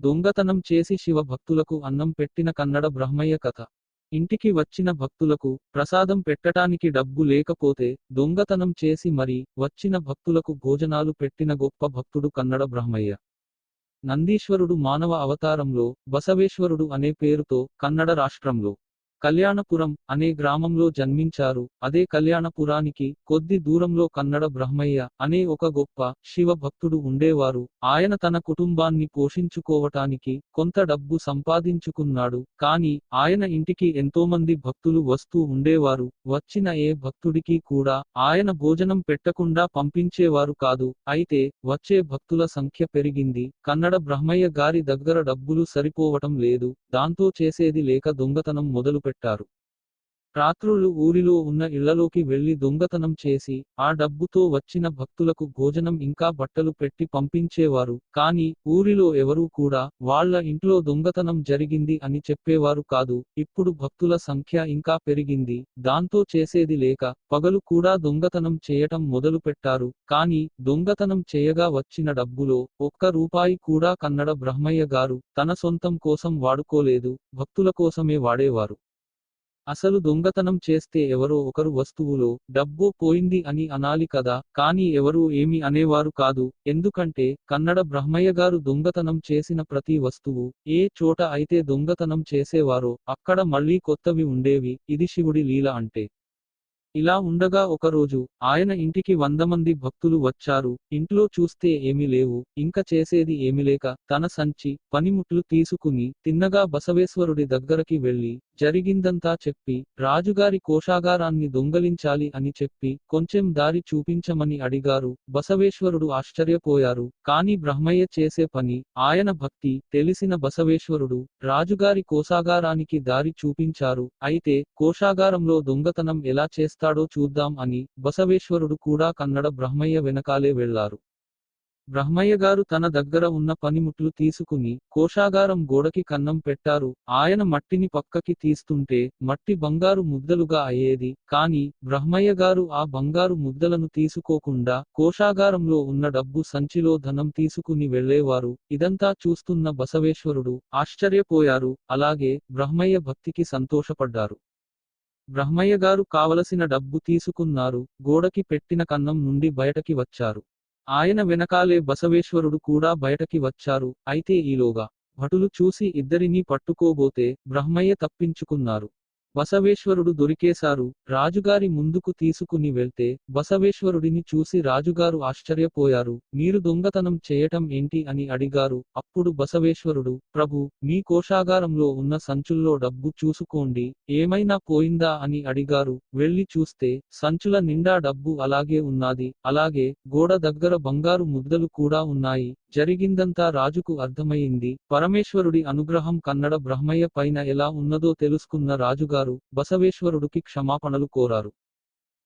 దొంగతనం చేసి శివ భక్తులకు అన్నం పెట్టిన కన్నడ బ్రహ్మయ్య కథ. ఇంటికి వచ్చిన భక్తులకు ప్రసాదం పెట్టటానికి డబ్బు లేకపోతే దొంగతనం చేసి మరి వచ్చిన భక్తులకు భోజనాలు పెట్టిన గొప్ప భక్తుడు కన్నడ బ్రహ్మయ్య. నందీశ్వరుడు మానవ అవతారంలో బసవేశ్వరుడు అనే పేరుతో కన్నడ రాష్ట్రంలో కళ్యాణపురం అనే గ్రామంలో జన్మించారు. అదే కళ్యాణపురానికి కొద్ది దూరంలో కన్నడ బ్రహ్మయ్య అనే ఒక గొప్ప శివ భక్తుడు ఉండేవారు. ఆయన తన కుటుంబాన్ని పోషించుకోవటానికి కొంత డబ్బు సంపాదించుకున్నాడు. కానీ ఆయన ఇంటికి ఎంతోమంది భక్తులు వస్తూ ఉండేవారు. వచ్చిన ఏ భక్తుడికి కూడా ఆయన భోజనం పెట్టకుండా పంపించేవారు కాదు. అయితే వచ్చే భక్తుల సంఖ్య పెరిగింది. కన్నడ బ్రహ్మయ్య గారి దగ్గర డబ్బులు సరిపోవటం లేదు. దాంతో చేసేది లేక దొంగతనం మొదలు మొదలుపెట్టారు రాత్రులు ఊరిలో ఉన్న ఇళ్ళలోకి వెళ్ళి దొంగతనం చేసి ఆ డబ్బుతో వచ్చిన భక్తులకు భోజనం ఇంకా బట్టలు పెట్టి పంపించేవారు. కానీ ఊరిలో ఎవరూ కూడా వాళ్ళ ఇంట్లో దొంగతనం జరిగింది అని చెప్పేవారు కాదు. ఇప్పుడు భక్తుల సంఖ్య ఇంకా పెరిగింది. దాంతో చేసేది లేక పగలు కూడా దొంగతనం చేయటం మొదలు పెట్టారు. కానీ దొంగతనం చేయగా వచ్చిన డబ్బులో ఒక్క రూపాయి కూడా కన్నడ బ్రహ్మయ్య గారు తన సొంతం కోసం వాడుకోలేదు. భక్తుల కోసమే వాడేవారు. అసలు దొంగతనం చేస్తే ఎవరో ఒకరు వస్తువులో డబ్బు పోయింది అని అనాలి కదా కానీ ఎవరూ ఏమి అనేవారు కాదు. ఎందుకంటే కన్నడ బ్రహ్మయ్య గారు దొంగతనం చేసిన ప్రతి వస్తువు ఏ చోట అయితే దొంగతనం చేసేవారో అక్కడ మళ్ళీ కొత్తవి ఉండేవి. ఇది శివుడి లీల అంటే. ఇలా ఉండగా ఒకరోజు ఆయన ఇంటికి వంద మంది భక్తులు వచ్చారు. ఇంట్లో చూస్తే ఏమీ లేవు. ఇంకా చేసేది ఏమి లేక తన సంచి పనిముట్లు తీసుకుని తిన్నగా బసవేశ్వరుడి దగ్గరకి వెళ్ళి జరిగిందంతా చెప్పి రాజుగారి కోశాగారాన్ని దొంగలించాలి అని చెప్పి కొంచెం దారి చూపించమని అడిగారు. బసవేశ్వరుడు ఆశ్చర్యపోయారు. కాని బ్రహ్మయ్య చేసే పని ఆయన భక్తి తెలిసిన బసవేశ్వరుడు రాజుగారి కోశాగారానికి దారి చూపించారు. అయితే కోశాగారంలో దొంగతనం ఎలా చేస్తాడో చూద్దాం అని బసవేశ్వరుడు కూడా కన్నడ బ్రహ్మయ్య వెనకాలే వెళ్ళారు. బ్రహ్మయ్యగారు తన దగ్గర ఉన్న పనిముట్లు తీసుకుని కోశాగారం గోడకి కన్నం పెట్టారు. ఆయన మట్టిని పక్కకి తీస్తుంటే మట్టి బంగారు ముద్దలుగా అయ్యేది. కాని బ్రహ్మయ్యగారు ఆ బంగారు ముద్దలను తీసుకోకుండా కోశాగారంలో ఉన్న డబ్బు సంచిలో ధనం తీసుకుని వెళ్ళేవారు ఇదంతా చూస్తున్న బసవేశ్వరుడు ఆశ్చర్యపోయారు. అలాగే బ్రహ్మయ్య భక్తికి సంతోషపడ్డారు. బ్రహ్మయ్య గారు కావలసిన డబ్బు తీసుకున్నారు. గోడకి పెట్టిన కన్నం నుండి బయటకి వచ్చారు. ఆయన వెనకాలే బసవేశ్వరుడు కూడా బయటకి వచ్చారు. అయితే ఈలోగా భటులు చూసి ఇద్దరినీ పట్టుకోబోతే బ్రహ్మయ్య తప్పించుకున్నారు. బసవేశ్వరుడు దొరికేశారు రాజుగారి ముందుకు తీసుకుని వెళ్తే బసవేశ్వరుడిని చూసి రాజుగారు ఆశ్చర్యపోయారు. మీరు దొంగతనం చేయటం ఏంటి అని అడిగారు. అప్పుడు బసవేశ్వరుడు ప్రభు మీ కోశాగారంలో ఉన్న సంచుల్లో డబ్బు చూసుకోండి. ఏమైనా పోయిందా అని అడిగారు. వెళ్ళి చూస్తే సంచుల నిండా డబ్బు అలాగే ఉన్నది. అలాగే గోడ దగ్గర బంగారు ముద్దలు కూడా ఉన్నాయి. జరిగిందంతా రాజుకు అర్థమయింది పరమేశ్వరుడి అనుగ్రహం కన్నడ బ్రహ్మయ్య పైన ఎలా ఉన్నదో తెలుసుకున్న రాజుగారు బసవేశ్వరుడికి క్షమాపణలు కోరారు.